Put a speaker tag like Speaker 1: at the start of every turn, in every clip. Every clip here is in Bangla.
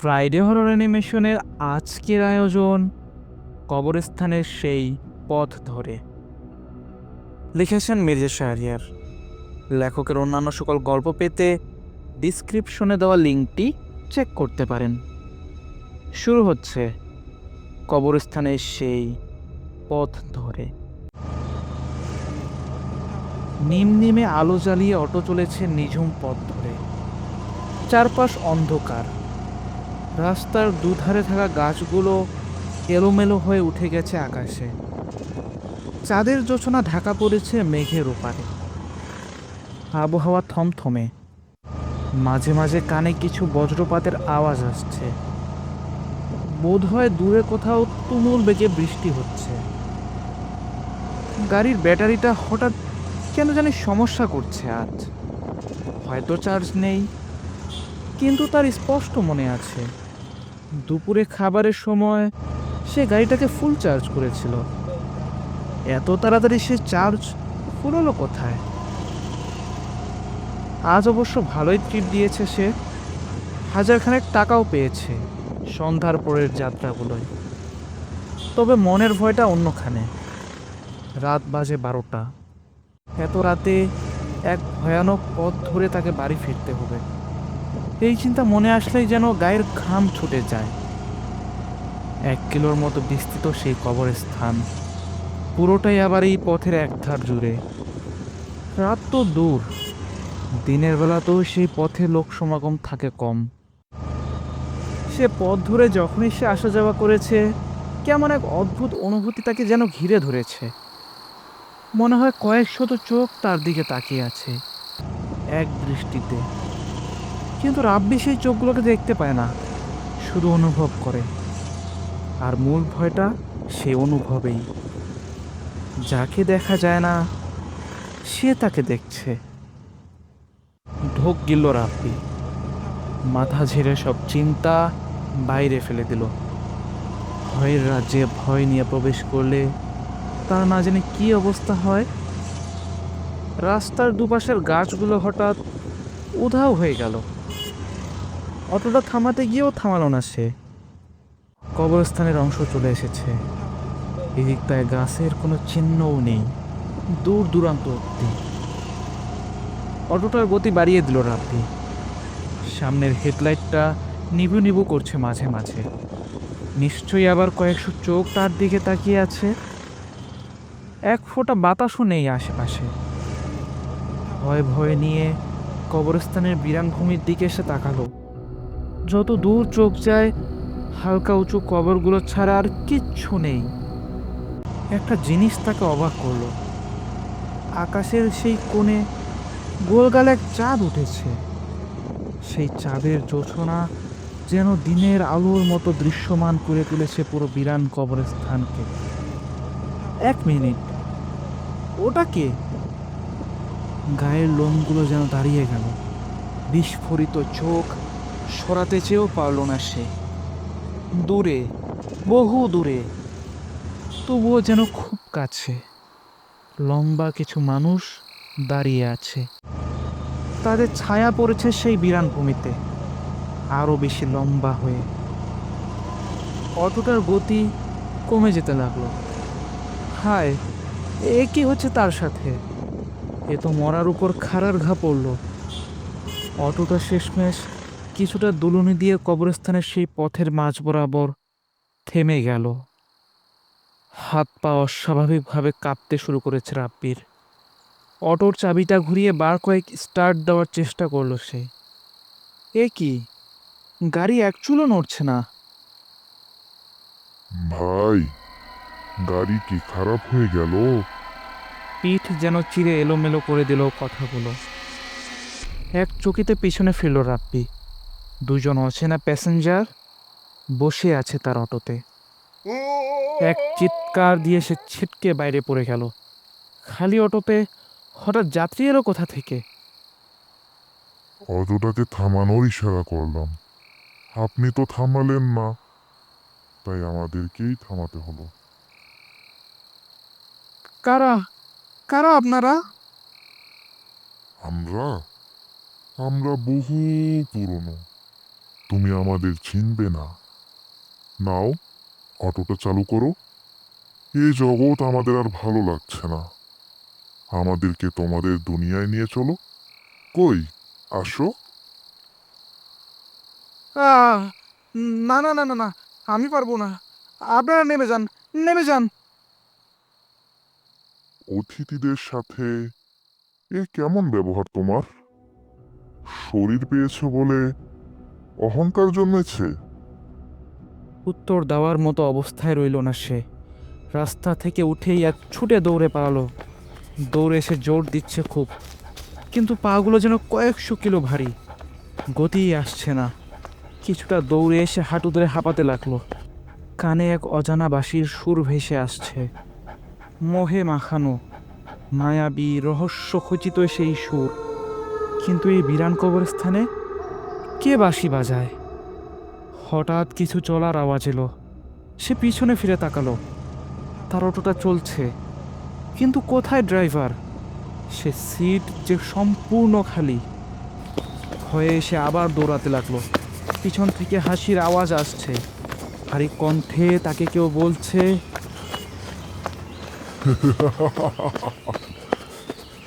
Speaker 1: ফ্রাইডে হরর অ্যানিমেশনের আজকের আয়োজন কবরস্থানের সেই পথ ধরে। লিখেছেন মির্জা শাহরিয়ার। লেখকের অন্যান্য সকল গল্প পেতে ডিসক্রিপশনে দেওয়া লিঙ্কটি চেক করতে পারেন। শুরু হচ্ছে কবরস্থানের সেই পথ ধরে। নিম নিমে আলো জ্বালিয়ে অটো চলেছে নিঝুম পথ ধরে। চারপাশ অন্ধকার। রাস্তার দুধারে থাকা গাছগুলো এলোমেলো হয়ে উঠে গেছে আকাশে। চাঁদের জোছনা ঢাকা পড়েছে মেঘের ওপারে। আবহাওয়া থমথমে। মাঝে মাঝে কানে কিছু বজ্রপাতের আওয়াজ আসছে। বোধহয় দূরে কোথাও তুমুল বেগে বৃষ্টি হচ্ছে। গাড়ির ব্যাটারিটা হঠাৎ কেন জানি সমস্যা করছে আজ। হয়তো চার্জ নেই। কিন্তু তার স্পষ্ট মনে আছে। দুপুরে খাবারের সময় সে গাড়িটাকে ফুল চার্জ করেছিল। এত তাড়াতাড়ি সে চার্জ ফুরলো কোথায়? আজ অবশ্য ভালোই ট্রিপ দিয়েছে সে। হাজারখানেক টাকাও পেয়েছে সন্ধ্যার পরের যাত্রাগুলোয়। তবে মনের ভয়টা অন্যখানে। রাত বাজে বারোটা। এত রাতে এক ভয়ানক পথ ধরে তাকে বাড়ি ফিরতে হবে। এই চিন্তা মনে আসলেই যেন গায়ের ঘাম ছুটে যায়। এক কিলোর মতো বিস্তৃত সেই কবরের স্থান পুরোটাই আবার এই পথের একধার জুড়ে। রাত তো দূর, দিনের বেলাতেও সেই পথে লোক সমাগম থাকে কম। সে পথ ধরে যখনই সে আসা যাওয়া করেছে, কেমন এক অদ্ভুত অনুভূতি তাকে যেন ঘিরে ধরেছে। মনে হয় কয়েক শত চোখ তার দিকে তাকিয়ে আছে, এক দৃষ্টিতে। কিন্তু রাব্বি সেই চোখগুলোকে দেখতে পায় না, শুধু অনুভব করে। আর মূল ভয়টা সে অনুভবেই। যাকে দেখা যায় না, সে তাকে দেখছে। ঢোক গিলল রাব্বি। মাথা ঝেড়ে সব চিন্তা বাইরে ফেলে দিল। ভয়ের রাজ্যে ভয় নিয়ে প্রবেশ করলে তার না জানি কী অবস্থা হয়। রাস্তার দুপাশের গাছগুলো হঠাৎ উধাও হয়ে গেল। অটোটা থামাতে গিয়েও থামালো না সে। কবরস্থানের অংশ চলে এসেছে। এদিকটায় গাছের কোনো চিহ্নও নেই। দূর দূরান্ত অব্দি অটোটার গতি বাড়িয়ে দিল রাব্বি সামনের হেডলাইটটা নিবু নিবু করছে মাঝে মাঝে। নিশ্চয়ই আবার কয়েকশো চোখ তার দিকে তাকিয়ে আছে। এক ফোঁটা বাতাসও নেই আশেপাশে। ভয় ভয় নিয়ে কবরস্থানের বিরান ভূমির দিকে এসে তাকালো। যত দূর চোখ যায়, হালকা উঁচু কবরগুলো ছাড়া আর কিচ্ছু নেই। একটা জিনিস তাকে অবাক করল। আকাশের সেই কোণে গোলগাল এক চাঁদ উঠেছে। সেই চাঁদের জোছনা যেন দিনের আলোর মতো দৃশ্যমান করে তুলেছে পুরো বিরান কবরস্থানকে। এক মিনিট, ওটা কে? গায়ের লোমগুলো যেন দাঁড়িয়ে গেল। বিস্ফোরিত চোখ সরাতে চেয়েও পারল না সে। দূরে, বহু দূরে, তবুও যেন খুব কাছে, লম্বা কিছু মানুষ দাঁড়িয়ে আছে। তাদের ছায়া পড়েছে সেই বিরান ভূমিতে, আরও বেশি লম্বা হয়ে। অটোটার গতি কমে যেতে লাগল। হায়, এ হচ্ছে তার সাথে? এ তো মরার উপর খাড়ার ঘা পড়ল। অটোটা শেষমেশ কিছুটা দুলুনি দিয়ে কবরস্থানের সেই পথের মাঝ বরাবর থেমে গেল। হাত পা অস্বাভাবিকভাবে কাঁপতে শুরু করেছে রাব্বির। অটোর চাবিটা ঘুরিয়ে বার কয়েক স্টার্ট দেওয়ার চেষ্টা করল সে। এ কি? গাড়ি এক চুলো নড়ছে না।
Speaker 2: ভাই, গাড়ি কি খারাপ হয়ে গেল?
Speaker 1: পিঠ যেন চিরে এলোমেলো করে দিল কথাগুলো। এক চকিতে পিছনে ফিরল রাব্বি। দুজন অচেনা প্যাসেঞ্জার বসে আছে তার অটোতে। এক চিৎকার দিয়ে সে ছিটকে বাইরে পড়ে গেল। খালি অটোতে হঠাৎ যাত্রী এলো কোথা থেকে?
Speaker 2: অটোটাকে থামানোর ইশারা করলাম। আপনি তো থামালেন না। তাই আমাদেরকেই থামাতে হলো।
Speaker 1: কারা? কারা আপনারা?
Speaker 2: আমরা? আমরা বহু পুরনো। তুমি আমাদের চিনবে না। নাও অটোটা চালু করো। এই জগৎ আমাদের আর ভালো লাগছে না। আমাদেরকে তোমাদের দুনিয়ায় নিয়ে চলো। কই আসো।
Speaker 1: না না না না না আমি পারব না। আপনারা নেমে যান নেমে যান।
Speaker 2: অতিথিদের সাথে এ কেমন ব্যবহার তোমার? শরীর পেয়েছ বলে অহংকার জন্মেছে?
Speaker 1: উত্তর দেওয়ার মতো অবস্থায় রইল না সে। রাস্তা থেকে উঠেই এক ছুটে দৌড়ে পালালো। দৌড়ে এসে জোর দিচ্ছে খুব। কিন্তু পাগুলো যেন কয়েকশো কিলো ভারী। গতিই আসছে না। কিছুটা দৌড়ে এসে হাঁটু ধরে হাঁপাতে লাগল। কানে এক অজানা বাঁশির সুর ভেসে আসছে। মোহে মাখানো। মায়াবী রহস্য খচিত সেই সুর। কিন্তু এই বিরান কবরস্থানে কে বাঁশি বাজায়? হঠাৎ কিছু চলার আওয়াজ এলো। সে পিছনে ফিরে তাকালো। তার অটোটা চলছে। কিন্তু কোথায় ড্রাইভার? সে সিট যে সম্পূর্ণ খালি। হয়ে সে আবার দৌড়াতে লাগল। পিছন থেকে হাসির আওয়াজ আসছে। আর এই কণ্ঠে তাকে কেউ বলছে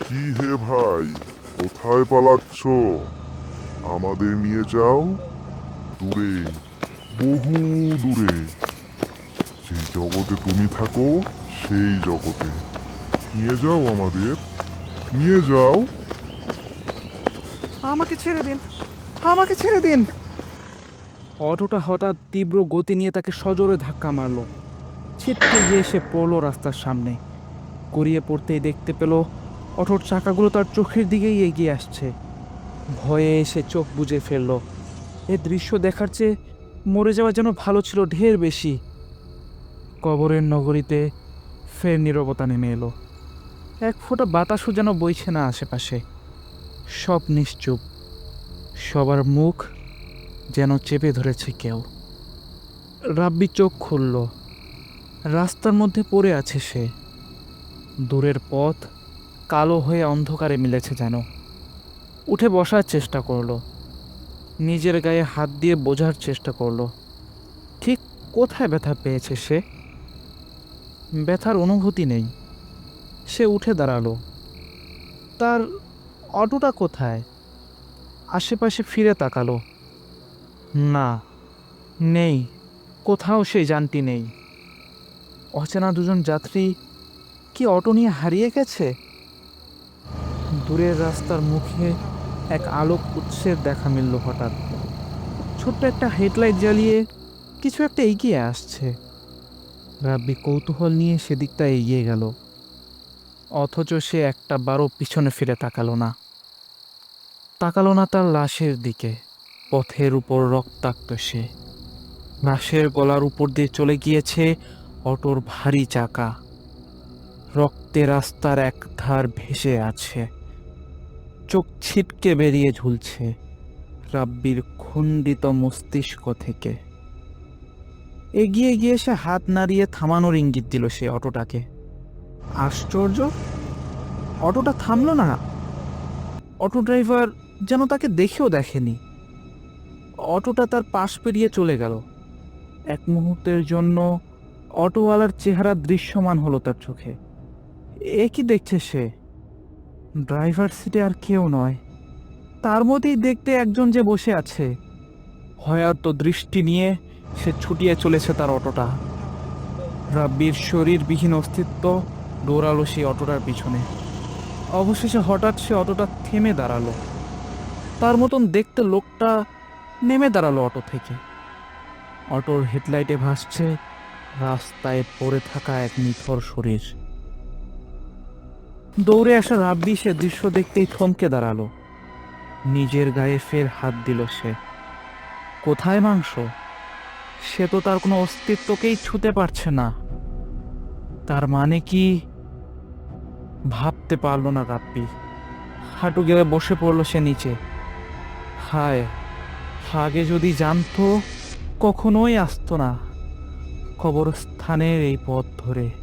Speaker 2: কি হে ভাই? কোথায় পালাচ্ছ? আমাদের নিয়ে যাও। দূরে বহু দূরে। যে জগতে তুমি থাকো সেই জগতে। নিয়ে যাও আমাদের। নিয়ে যাও।
Speaker 1: আমাকে ছেড়ে দিন। আমাকে ছেড়ে দিন। অটোটা হঠাৎ তীব্র গতি নিয়ে তাকে সজোরে ধাক্কা মারলো। ছিটকে গিয়ে সে পড়ল রাস্তার সামনে। গড়িয়ে পড়তেই দেখতে পেল অটোর চাকাগুলো তার চোখের দিকেই এগিয়ে আসছে। ভয়ে এসে চোখ বুজে ফেলল। এ দৃশ্য দেখার চেয়ে মরে যাওয়া যেন ভালো ছিল ঢের বেশি। কবরের নগরীতে ফের নীরবতা নেমে এলো। এক ফোঁটা বাতাসও যেন বইছে না আশেপাশে। সব নিশ্চুপ। সবার মুখ যেন চেপে ধরেছে কেউ। রাব্বি চোখ খুলল। রাস্তার মধ্যে পড়ে আছে সে। দূরের পথ কালো হয়ে অন্ধকারে মিলেছে যেন। উঠে বসার চেষ্টা করল। নিজের গায়ে হাত দিয়ে বোঝার চেষ্টা করল। ঠিক কোথায় ব্যথা পেয়েছে সে? ব্যথার অনুভূতি নেই। সে উঠে দাঁড়াল। তার অটোটা কোথায়? আশেপাশে ফিরে তাকালো। না, নেই। কোথাও সেই যানটি নেই। অচেনা দুজন যাত্রী কি অটো নিয়ে হারিয়ে গেছে? দূরের রাস্তার মুখে এক আলোক উৎসের দেখা মিলল হঠাৎ। ছোট্ট একটা হেডলাইট জ্বালিয়ে কিছু একটা এগিয়ে আসছে। রাব্বি কৌতূহল নিয়ে সেদিকটা এগিয়ে গেল। অথচ সে একটা বারো পিছনে ফিরে তাকালো না। তাকালো না তার লাশের দিকে, পথের উপর রক্তাক্ত সে। লাশের গলার উপর দিয়ে চলে গিয়েছে অটোর ভারী চাকা। রক্তে রাস্তার এক ধার ভেসে আছে। চোখ ছিটকে বেরিয়ে ঝুলছে রাব্বির খণ্ডিত মস্তিষ্ক থেকে। এগিয়ে গিয়ে সে হাত নাড়িয়ে থামানোর ইঙ্গিত দিল সে অটোটাকে। আশ্চর্য! অটোটা থামল না। অটো ড্রাইভার যেন তাকে দেখেও দেখেনি। অটোটা তার পাশ পেরিয়ে চলে গেল। এক মুহূর্তের জন্য অটোওয়ালার চেহারা দৃশ্যমান হলো তার চোখে। এ কি দেখছে সে? ড্রাইভার সিটে আর কেউ নয়। তার মধ্যেই দেখতে একজন যে বসে আছে। ভয়ার্ত দৃষ্টি নিয়ে সে ছুটিয়ে চলেছে তার অটোটা। রাব্বির শরীরবিহীন অস্তিত্ব দৌড়ালো সেই অটোটার পিছনে। অবশেষে হঠাৎ সে অটোটা থেমে দাঁড়াল। তার মতন দেখতে লোকটা নেমে দাঁড়াল অটো থেকে। অটোর হেডলাইটে ভাসছে রাস্তায় পড়ে থাকা এক নিথর শরীর। দৌড়ে আসা রাব্বি সে দৃশ্য দেখতেই থমকে দাঁড়াল। নিজের গায়ে ফের হাত দিল সে। কোথায় মাংস? সে তো তার কোনো অস্তিত্বকেই ছুতে পারছে না। তার মানে কি? ভাবতে পারল না রাব্বি। হাঁটু গেলে বসে পড়ল সে নিচে। হায় আগে যদি জানতো, কখনোই আসতো না। কবরস্থানের এই পথ ধরে।